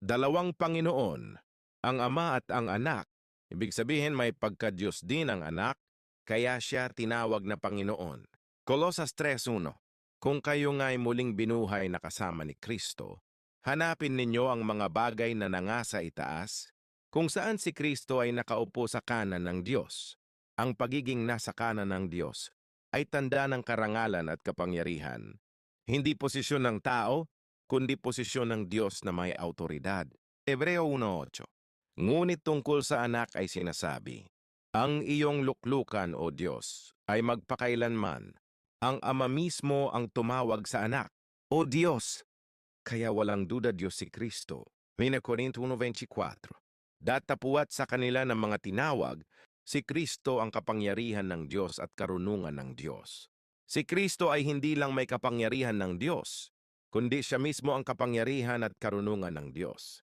dalawang Panginoon, ang Ama at ang Anak. Ibig sabihin may pagka-Diyos din ang anak, kaya siya tinawag na Panginoon. Kolosas 3.1 Kung kayo nga'y muling binuhay na kasama ni Kristo, hanapin ninyo ang mga bagay na nangasa itaas, kung saan si Kristo ay nakaupo sa kanan ng Diyos. Ang pagiging nasa kanan ng Diyos ay tanda ng karangalan at kapangyarihan. Hindi posisyon ng tao, kundi posisyon ng Diyos na may autoridad. Hebreo 1.8 Ngunit tungkol sa anak ay sinasabi, Ang iyong luklukan, O Diyos, ay magpakailanman. Ang ama mismo ang tumawag sa anak, O Diyos! Kaya walang duda Diyos si Kristo. 1 Corinto 1.24 Datapuat sa kanila ng mga tinawag, si Kristo ang kapangyarihan ng Diyos at karunungan ng Diyos. Si Kristo ay hindi lang may kapangyarihan ng Diyos, kundi siya mismo ang kapangyarihan at karunungan ng Diyos.